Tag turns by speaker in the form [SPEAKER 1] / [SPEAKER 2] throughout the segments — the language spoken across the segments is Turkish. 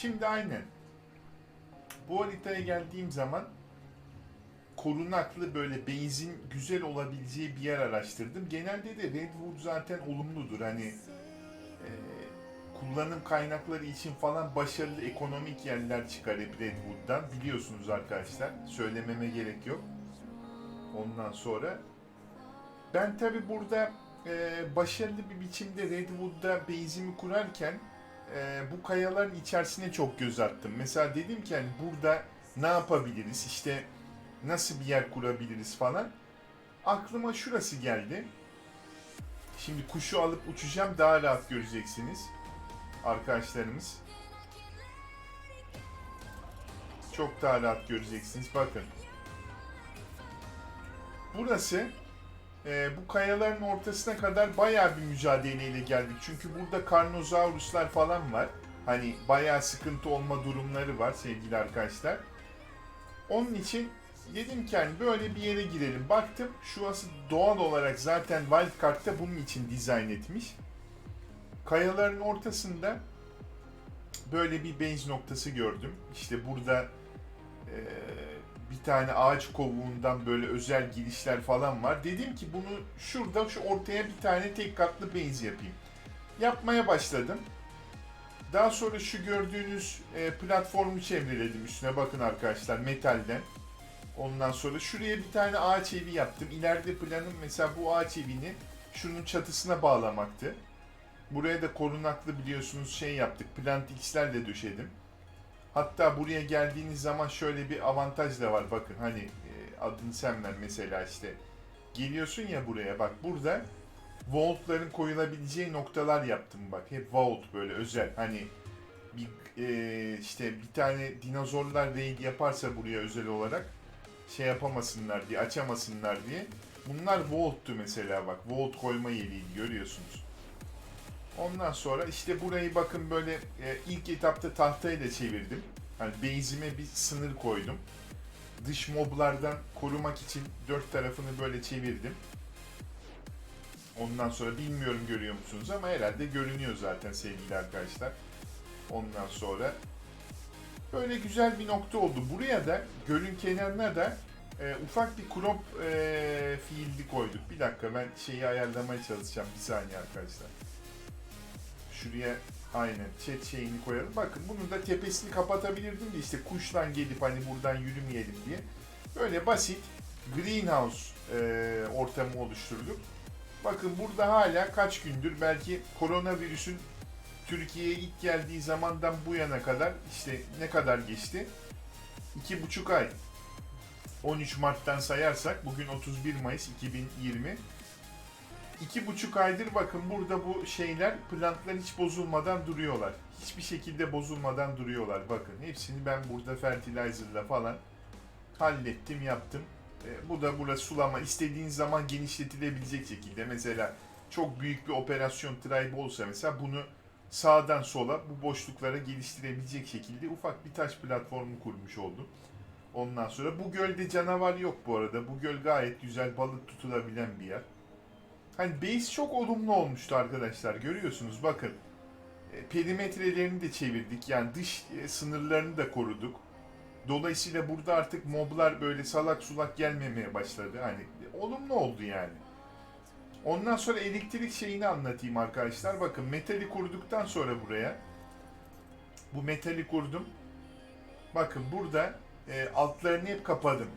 [SPEAKER 1] Şimdi aynen. Bu haritaya geldiğim zaman korunaklı böyle benzin güzel olabileceği bir yer araştırdım. Genelde de Redwood zaten olumludur. Hani e, kullanım kaynakları için falan başarılı ekonomik yerler çıkar hep Redwood'dan. Biliyorsunuz arkadaşlar. Söylememe gerek yok. Ondan sonra ben tabi burada e, başarılı bir biçimde Redwood'da base'imi kurarken e, bu kayaların içerisine çok göz attım. Mesela dedim ki hani burada ne yapabiliriz işte nasıl bir yer kurabiliriz falan. Aklıma şurası geldi. Şimdi kuşu alıp uçacağım daha rahat göreceksiniz arkadaşlarımız. Çok daha rahat göreceksiniz. Bakın. Burası e, bu kayaların ortasına kadar bayağı bir mücadeleyle geldik. Çünkü burada karnozauruslar falan var. Hani bayağı sıkıntı olma durumları var sevgili arkadaşlar. Onun için dedim ki hani böyle bir yere girelim. Baktım şurası doğal olarak zaten Wildcard'da bunun için dizayn etmiş. Kayaların ortasında böyle bir base noktası gördüm. İşte burada e, bir tane ağaç kovuğundan böyle özel girişler falan var. Dedim ki bunu şurada şu ortaya bir tane tek katlı base yapayım. Yapmaya başladım. Daha sonra şu gördüğünüz e, platformu çevreledim üstüne bakın arkadaşlar metalden. Ondan sonra şuraya bir tane ağaç evi yaptım. İleride planım mesela bu ağaç evini şunun çatısına bağlamaktı. Buraya da korunaklı biliyorsunuz şey yaptık. Plant X'lerle döşedim. Hatta buraya geldiğiniz zaman şöyle bir avantaj da var. Bakın hani e, adını sen ver mesela işte. Geliyorsun ya buraya bak burada vaultların koyulabileceği noktalar yaptım bak. Hep vault böyle özel. Hani bir e, işte bir tane dinozorlar raid yaparsa buraya özel olarak şey yapamasınlar diye, açamasınlar diye. Bunlar vault'tu mesela bak. Vault koyma yeriydi görüyorsunuz. Ondan sonra işte burayı bakın böyle e, ilk etapta tahtayla çevirdim. Hani base'ime bir sınır koydum. Dış moblardan korumak için dört tarafını böyle çevirdim. Ondan sonra bilmiyorum görüyor musunuz ama herhalde görünüyor zaten sevgili arkadaşlar. Ondan sonra böyle güzel bir nokta oldu. Buraya da gölün kenarına da e, ufak bir crop e, fiildi koyduk. Bir dakika ben şeyi ayarlamaya çalışacağım. Bir saniye arkadaşlar. Şuraya aynen chat şeyini koyalım. Bakın bunun da tepesini kapatabilirdim de işte kuştan gelip hani buradan yürümeyelim diye. Böyle basit greenhouse e, ortamı oluşturduk. Bakın burada hala kaç gündür belki koronavirüsün Türkiye'ye ilk geldiği zamandan bu yana kadar işte ne kadar geçti? İki buçuk ay. 13 Mart'tan sayarsak bugün 31 Mayıs 2020. İki buçuk aydır bakın burada bu şeyler plantlar hiç bozulmadan duruyorlar. Hiçbir şekilde bozulmadan duruyorlar. Bakın hepsini ben burada fertilizerla falan hallettim yaptım. E, bu da burası sulama istediğin zaman genişletilebilecek şekilde. Mesela çok büyük bir operasyon tribe olsa mesela bunu sağdan sola bu boşluklara geliştirebilecek şekilde ufak bir taş platformu kurmuş oldum. Ondan sonra bu gölde canavar yok bu arada. Bu göl gayet güzel balık tutulabilen bir yer. Hani base çok olumlu olmuştu arkadaşlar. Görüyorsunuz bakın. E, perimetrelerini de çevirdik. Yani dış e, sınırlarını da koruduk. Dolayısıyla burada artık moblar böyle salak sulak gelmemeye başladı. Hani olumlu oldu yani. Ondan sonra elektrik şeyini anlatayım arkadaşlar. Bakın metali kurduktan sonra buraya bu metali kurdum. Bakın burada e, altlarını hep kapadım.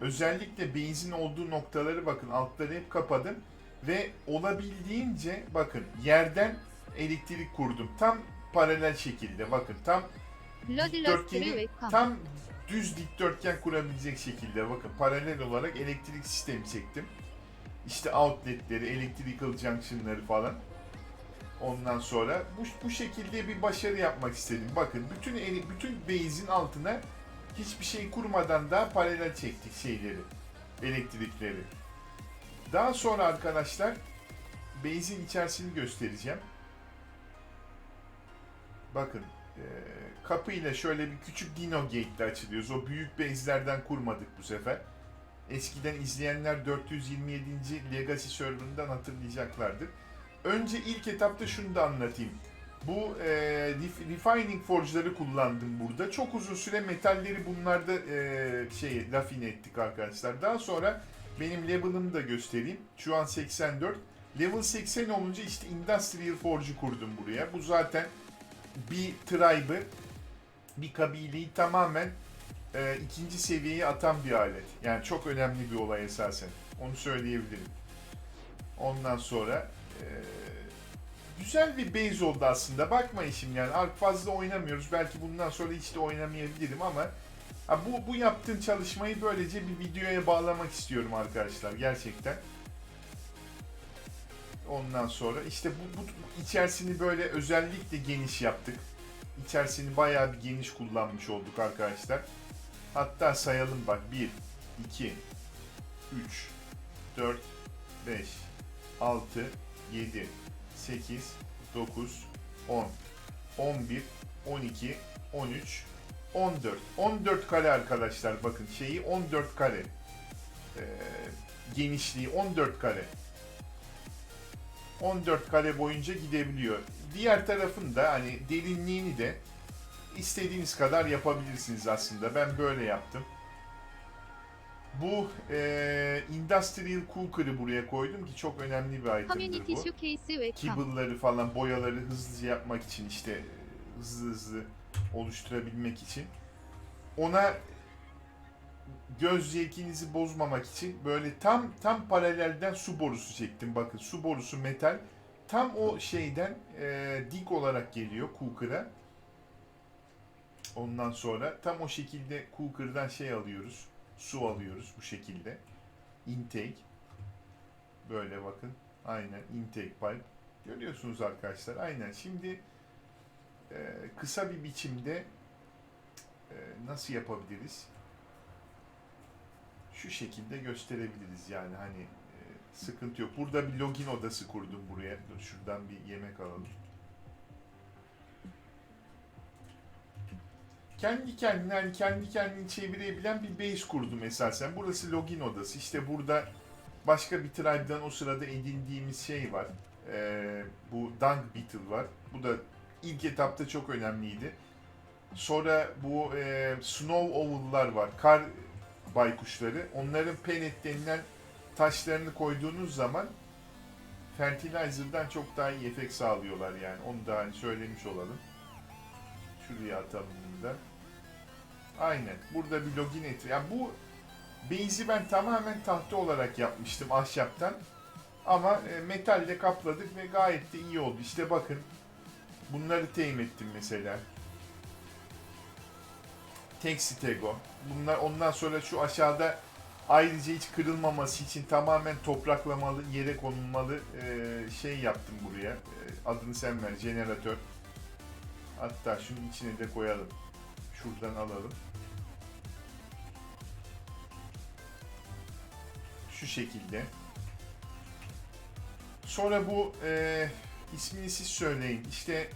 [SPEAKER 1] Özellikle benzin olduğu noktaları bakın altları hep kapadım ve olabildiğince bakın yerden elektrik kurdum. Tam paralel şekilde bakın tam dikdörtgeni tam düz dikdörtgen kurabilecek şekilde bakın paralel olarak elektrik sistemi çektim. İşte outletleri, electrical junction'ları falan. Ondan sonra bu, bu şekilde bir başarı yapmak istedim. Bakın bütün eli, bütün base'in altına hiçbir şey kurmadan da paralel çektik şeyleri, elektrikleri. Daha sonra arkadaşlar base'in içerisini göstereceğim. Bakın e, kapıyla şöyle bir küçük dino gate ile açılıyoruz. O büyük base'lerden kurmadık bu sefer. Eskiden izleyenler 427. Legacy serverından hatırlayacaklardır. Önce ilk etapta şunu da anlatayım. Bu e, ref- refining forge'ları kullandım burada. Çok uzun süre metalleri bunlarda e, şey rafine ettik arkadaşlar. Daha sonra benim level'ımı da göstereyim. Şu an 84. Level 80 olunca işte Industrial Forge'u kurdum buraya. Bu zaten bir tribe'ı, bir kabileyi tamamen e, ikinci seviyeye atan bir alet. Yani çok önemli bir olay esasen. Onu söyleyebilirim. Ondan sonra e, güzel bir base oldu aslında. Bakmayın şimdi yani fazla oynamıyoruz. Belki bundan sonra hiç de oynamayabilirim ama ha, bu, bu yaptığım çalışmayı böylece bir videoya bağlamak istiyorum arkadaşlar gerçekten. Ondan sonra işte bu, bu içerisini böyle özellikle geniş yaptık. İçerisini bayağı bir geniş kullanmış olduk arkadaşlar. Hatta sayalım bak 1, 2, 3, 4, 5, 6, 7, 8, 9, 10, 11, 12, 13, 14. 14 kare arkadaşlar bakın şeyi 14 kare. Ee, genişliği 14 kare. 14 kare boyunca gidebiliyor. Diğer tarafın da hani derinliğini de istediğiniz kadar yapabilirsiniz aslında. Ben böyle yaptım. Bu e, Industrial Cooker'ı buraya koydum ki çok önemli bir itemdir bu. Kibble'ları falan boyaları hızlıca yapmak için işte e, hızlı hızlı oluşturabilmek için. Ona göz zevkinizi bozmamak için böyle tam tam paralelden su borusu çektim. Bakın su borusu metal. Tam o şeyden e, dik olarak geliyor cooker'a. Ondan sonra tam o şekilde cooker'dan şey alıyoruz. Su alıyoruz bu şekilde. Intake. Böyle bakın. Aynen intake pipe. Görüyorsunuz arkadaşlar. Aynen. Şimdi e, kısa bir biçimde e, nasıl yapabiliriz? Şu şekilde gösterebiliriz yani hani e, sıkıntı yok. Burada bir login odası kurdum buraya. Dur şuradan bir yemek alalım. Kendi kendine hani kendi kendini çevirebilen bir base kurdum esasen. Burası login odası. İşte burada başka bir tribe'dan o sırada edindiğimiz şey var. Ee, bu Dung Beetle var. Bu da ilk etapta çok önemliydi. Sonra bu e, Snow Owl'lar var. Kar baykuşları. Onların penet denilen taşlarını koyduğunuz zaman Fertilizer'dan çok daha iyi efekt sağlıyorlar yani. Onu da hani söylemiş olalım. Şuraya atalım bunu da. Aynen. Burada bir login et. Yani bu base'i ben tamamen tahta olarak yapmıştım ahşaptan. Ama e, metalle kapladık ve gayet de iyi oldu. İşte bakın. Bunları teyim ettim mesela. Tek stego. Bunlar ondan sonra şu aşağıda ayrıca hiç kırılmaması için tamamen topraklamalı, yere konulmalı e, şey yaptım buraya. E, adını sen ver, jeneratör. Hatta şunun içine de koyalım. Şuradan alalım. Şu şekilde. Sonra bu e, ismini siz söyleyin. İşte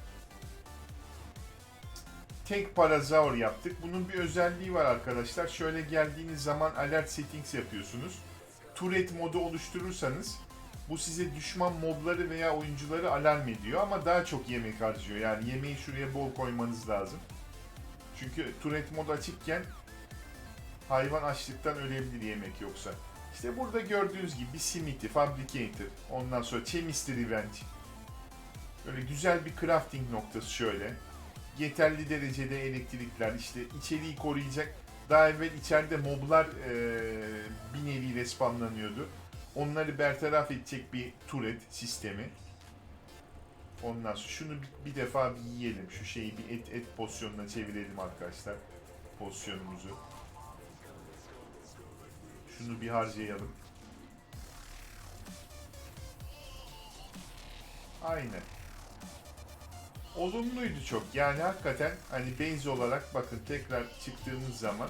[SPEAKER 1] tek parazaur yaptık. Bunun bir özelliği var arkadaşlar. Şöyle geldiğiniz zaman alert settings yapıyorsunuz. Turret modu oluşturursanız bu size düşman mobları veya oyuncuları alarm ediyor ama daha çok yemek harcıyor. Yani yemeği şuraya bol koymanız lazım. Çünkü turret modu açıkken hayvan açlıktan ölebilir yemek yoksa. İşte burada gördüğünüz gibi bir Smithy, Fabricator, ondan sonra Chemistry Revenge. Böyle güzel bir crafting noktası şöyle. Yeterli derecede elektrikler, işte içeriği koruyacak. Daha evvel içeride moblar eee bir nevi respawnlanıyordu. Onları bertaraf edecek bir turret sistemi. Ondan sonra şunu bir, bir defa bir yiyelim. Şu şeyi bir et et pozisyonuna çevirelim arkadaşlar. Pozisyonumuzu. Şunu bir harcayalım. Aynen. Olumluydu çok. Yani hakikaten hani base olarak bakın tekrar çıktığımız zaman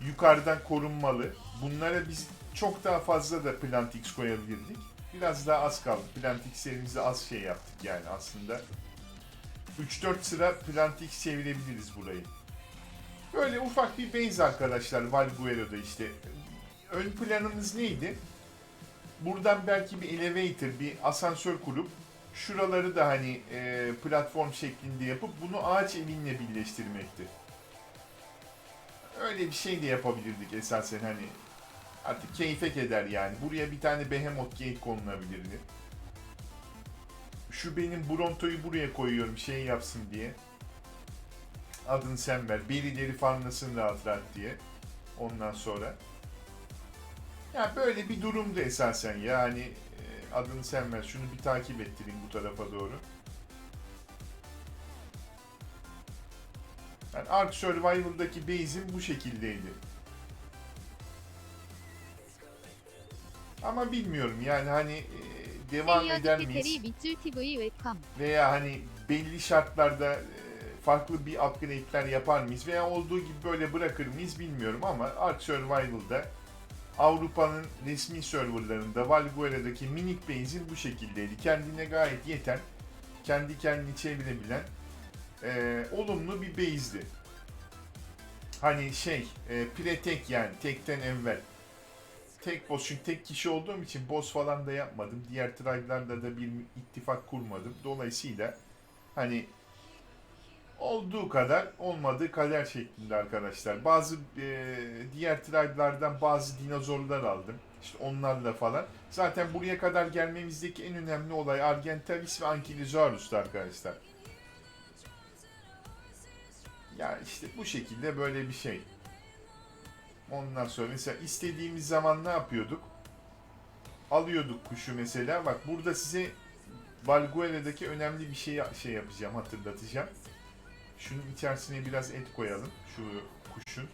[SPEAKER 1] yukarıdan korunmalı. Bunlara biz çok daha fazla da Plant X koyabilirdik. Biraz daha az kaldı. Plant X'lerimizi az şey yaptık yani aslında. 3-4 sıra Plant X çevirebiliriz burayı. Böyle ufak bir base arkadaşlar Valguero'da işte. Ön planımız neydi? Buradan belki bir elevator, bir asansör kurup Şuraları da hani e, platform şeklinde yapıp bunu ağaç evinle birleştirmekti. Öyle bir şey de yapabilirdik esasen hani artık keyfe keder yani. Buraya bir tane Behemoth Gate konulabilirdi. Şu benim Bronto'yu buraya koyuyorum şey yapsın diye. Adını sen ver. Berileri farmlasın rahat rahat diye. Ondan sonra. Ya böyle bir durumdu esasen yani e, adını sen. Şunu bir takip ettireyim bu tarafa doğru. Yani Ark Survival'daki base'im bu şekildeydi. Ama bilmiyorum yani hani e, devam eder miyiz? Veya hani belli şartlarda e, farklı bir upgrade'ler yapar mıyız? Veya olduğu gibi böyle bırakır mıyız bilmiyorum ama Ark Survival'da Avrupa'nın resmi serverlarında Valguera'daki minik base'in bu şekildeydi. Kendine gayet yeten, kendi kendini çevirebilen e, olumlu bir base'di. Hani şey, e, pre-tek yani tekten evvel. Tek boss çünkü tek kişi olduğum için boss falan da yapmadım. Diğer tribe'larda da bir ittifak kurmadım. Dolayısıyla hani olduğu kadar olmadığı kader şeklinde arkadaşlar. Bazı e, diğer tribe'lardan bazı dinozorlar aldım. İşte onlarla falan. Zaten buraya kadar gelmemizdeki en önemli olay Argentavis ve Ankylosaurus'tu arkadaşlar. Ya işte bu şekilde böyle bir şey. Ondan sonra mesela istediğimiz zaman ne yapıyorduk? Alıyorduk kuşu mesela. Bak burada size Valguera'daki önemli bir şey şey yapacağım, hatırlatacağım. Şunun içerisine biraz et koyalım. Şu kuşun.